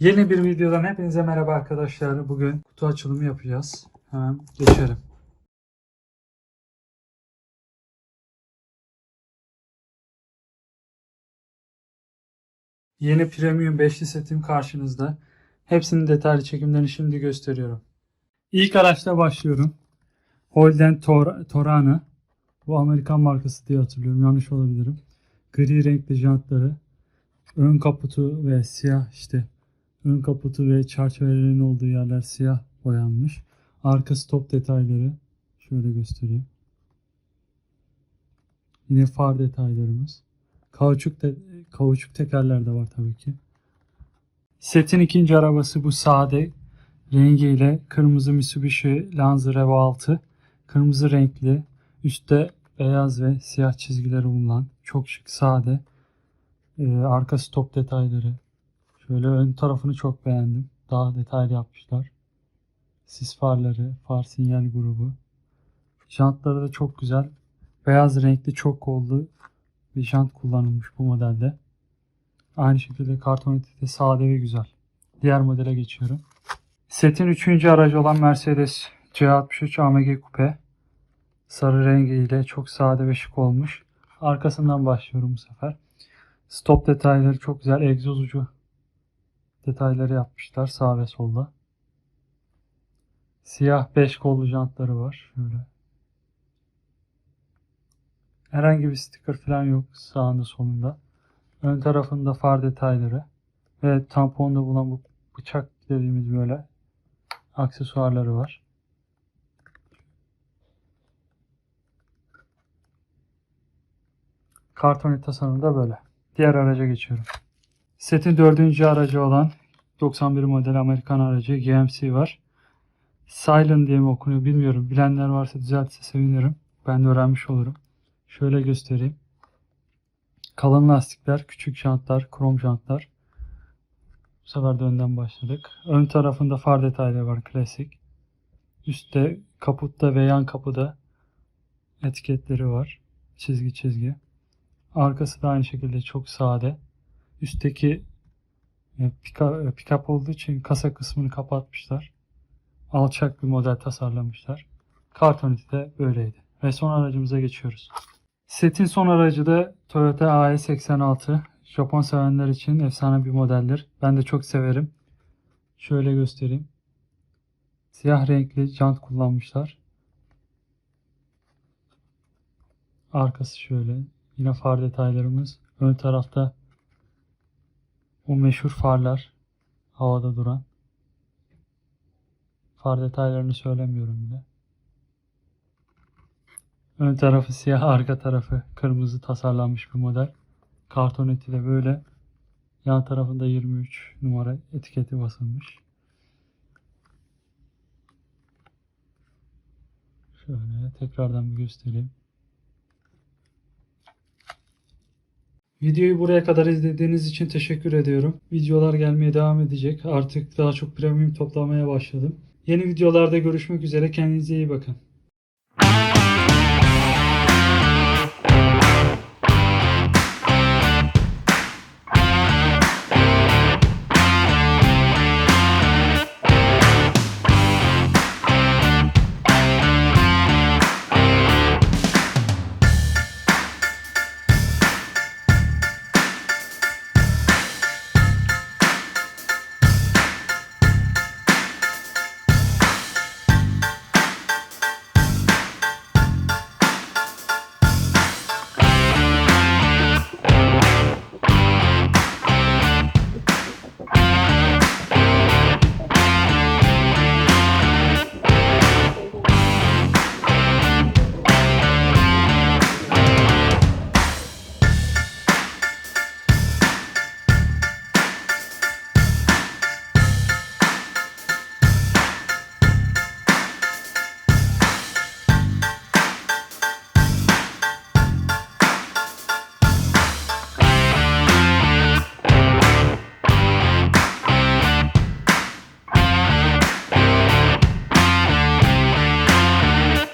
Yeni bir videodan hepinize merhaba arkadaşlar. Bugün kutu açılımı yapacağız. Hemen geçelim. Yeni premium beşli setim karşınızda. Hepsinin detaylı çekimlerini şimdi gösteriyorum. İlk araçla başlıyorum. Holden Tor Torana. Bu Amerikan markası diye hatırlıyorum. Yanlış olabilirim. Gri renkli jantları. Ön kaputu ve siyah işte ön kaputu ve çerçevelerin olduğu yerler siyah boyanmış. Arka stop detayları şöyle göstereyim. Yine far detaylarımız. Kauçuk de, kauçuk tekerler de var tabii ki. Setin ikinci arabası bu sade rengiyle kırmızı Mitsubishi Lancer Evo 6. Kırmızı renkli, üstte beyaz ve siyah çizgileri bulunan çok şık sade. Ee, arka stop detayları. Şöyle ön tarafını çok beğendim. Daha detaylı yapmışlar. Sis farları, far sinyal grubu. Jantları da çok güzel. Beyaz renkli çok kollu bir jant kullanılmış bu modelde. Aynı şekilde kartoneti de sade ve güzel. Diğer modele geçiyorum. Setin üçüncü aracı olan Mercedes C63 AMG Coupe. Sarı rengiyle çok sade ve şık olmuş. Arkasından başlıyorum bu sefer. Stop detayları çok güzel. Egzoz ucu detayları yapmışlar sağ ve solda. Siyah 5 kollu jantları var. Şöyle. Herhangi bir sticker falan yok sağında solunda. Ön tarafında far detayları ve tamponda bulunan bu bıçak dediğimiz böyle aksesuarları var. Kartonet tasarımı da böyle. Diğer araca geçiyorum. Setin dördüncü aracı olan 91 model Amerikan aracı GMC var. Silent diye mi okunuyor bilmiyorum. Bilenler varsa düzeltse sevinirim. Ben de öğrenmiş olurum. Şöyle göstereyim. Kalın lastikler, küçük jantlar, krom jantlar. Bu sefer de önden başladık. Ön tarafında far detayları var klasik. Üstte kaputta ve yan kapıda etiketleri var. Çizgi çizgi. Arkası da aynı şekilde çok sade. Üstteki e, e, pick-up olduğu için kasa kısmını kapatmışlar. Alçak bir model tasarlamışlar. Kartoneti de böyleydi. Ve son aracımıza geçiyoruz. Setin son aracı da Toyota AE86. Japon sevenler için efsane bir modeldir. Ben de çok severim. Şöyle göstereyim. Siyah renkli jant kullanmışlar. Arkası şöyle. Yine far detaylarımız. Ön tarafta o meşhur farlar havada duran. Far detaylarını söylemiyorum bile. Ön tarafı siyah, arka tarafı kırmızı tasarlanmış bir model. Kartoneti de böyle. Yan tarafında 23 numara etiketi basılmış. Şöyle tekrardan bir göstereyim. Videoyu buraya kadar izlediğiniz için teşekkür ediyorum. Videolar gelmeye devam edecek. Artık daha çok premium toplamaya başladım. Yeni videolarda görüşmek üzere. Kendinize iyi bakın.